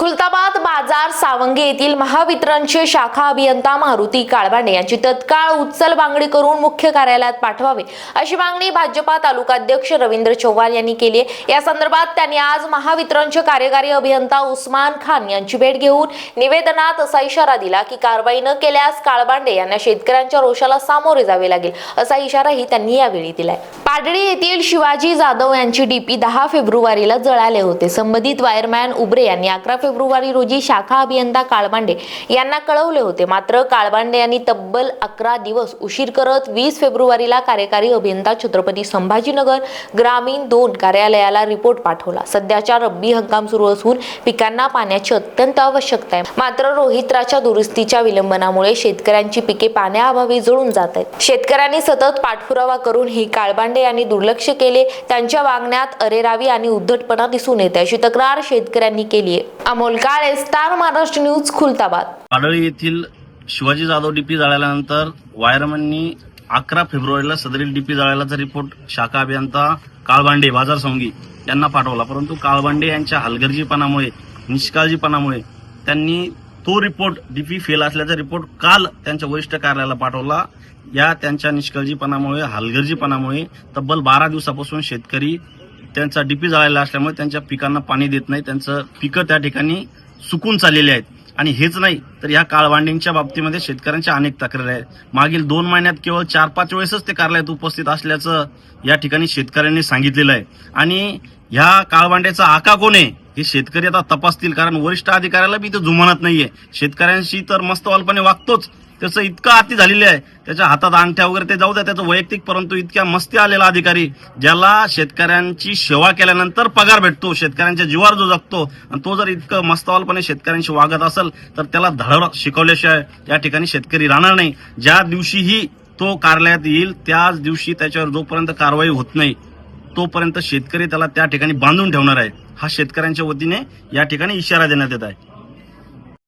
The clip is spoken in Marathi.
खुलताबाद बाजार सावंगी येथील महावितरणचे शाखा अभियंता मारुती काळबांडे यांची तत्काळ उचल मागणी करून मुख्य कार्यालयात पाठवावे अशी मागणी भाजपा तालुकाध्यक्ष रवींद्र चव्हाण यांनी केली आहे. या संदर्भात त्यांनी आज महावितरणचे कार्यकारी अभियंता उस्मान खान यांची भेट घेऊन निवेदनात असा इशारा दिला की कारवाई न केल्यास काळबांडे यांना शेतकऱ्यांच्या रोषाला सामोरे जावे लागेल असा इशाराही त्यांनी यावेळी दिलाय. पाडळी येथील शिवाजी जाधव यांची डीपी दहा फेब्रुवारीला जळाले होते. संबंधित वायरमॅन उबरे यांनी अकरा फेब्रुवारी रोजी शाखा अभियंता काळबांडे यांना कळवले होते. मात्र काळबांडे यांनी तब्बल अकरा दिवस उशीर करत वीस फेब्रुवारीला कार्यकारी अभियंता छत्रपती संभाजीनगर ग्रामीण दोन कार्यालयाला रिपोर्ट पाठवला. सध्याच्या रब्बी हंगाम सुरू असून पिकांना पाण्याची अत्यंत आवश्यकता आहे. मात्र रोहित्राच्या दुरुस्तीच्या विलंबनामुळे शेतकऱ्यांची पिके पाण्याअभावी जळून जात आहेत. शेतकऱ्यांनी सतत पाठपुरावा करून ही काळबांडे यांनी दुर्लक्ष केले. त्यांच्या वागण्यात अरेरावी आणि उद्धटपणा दिसून येते अशी तक्रार शेतकऱ्यांनी केली आहे. Amol Kale star Maharashtra news Khultabad. Padali येथील शिवाजी जाधव डीपी जाळल्यानंतर वायरमननी अकरा फेब्रुवारीला सदरील डीपी जाळल्याचा रिपोर्ट शाखा अभियंता काळबांडे बाजार संगी यांना पाठवला. परंतु काळबांडे यांच्या हलगर्जीपणामुळे निष्काळजीपणामुळे त्यांनी तो रिपोर्ट डीपी फेल असल्याचा रिपोर्ट काल त्यांच्या वरिष्ठ कार्यालयाला पाठवला. या त्यांच्या निष्काळजीपणामुळे हलगर्जीपणामुळे तब्बल बारा दिवसापासून शेतकरी त्यांचा डीपी जाळलेला असल्यामुळे त्यांच्या पिकांना पाणी देत नाही. त्यांचं पिकं त्या ठिकाणी सुकून चाललेली आहेत. आणि हेच नाही तर या काळवांडींच्या बाबतीमध्ये शेतकऱ्यांच्या अनेक तक्रारी आहेत. मागील दोन महिन्यात केवळ चार पाच वेळेसच ते कार्यालयात उपस्थित असल्याचं या ठिकाणी शेतकऱ्यांनी सांगितलेलं आहे. आणि ह्या काळवांड्याचा आका कोण आहे हे शेतकरी आता तपासतील कारण वरिष्ठ अधिकाऱ्याला बी ते जुमानत नाहीये. शेतकऱ्यांशी तर मस्तवालपणे वागतोच. त्याचं इतकं अति झालेलं आहे. त्याच्या हातात अंगठ्या वगैरे ते जाऊ द्या त्याचं वैयक्तिक परंतु इतक्या मस्ती आलेला अधिकारी ज्याला शेतकऱ्यांची सेवा केल्यानंतर पगार भेटतो शेतकऱ्यांच्या जीवावर जो जगतो आणि तो जर इतकं मस्तवालपणे शेतकऱ्यांशी वागत असेल तर त्याला धड शिकवल्याशिवाय या ठिकाणी शेतकरी राहणार नाही. ज्या दिवशीही तो कार्यालयात येईल त्याच दिवशी त्याच्यावर जोपर्यंत कारवाई होत नाही तोपर्यंत शेतकरी त्याला त्या ठिकाणी बांधून ठेवणार आहे. हा शेतकऱ्यांच्या वतीने या ठिकाणी इशारा देण्यात येत आहे.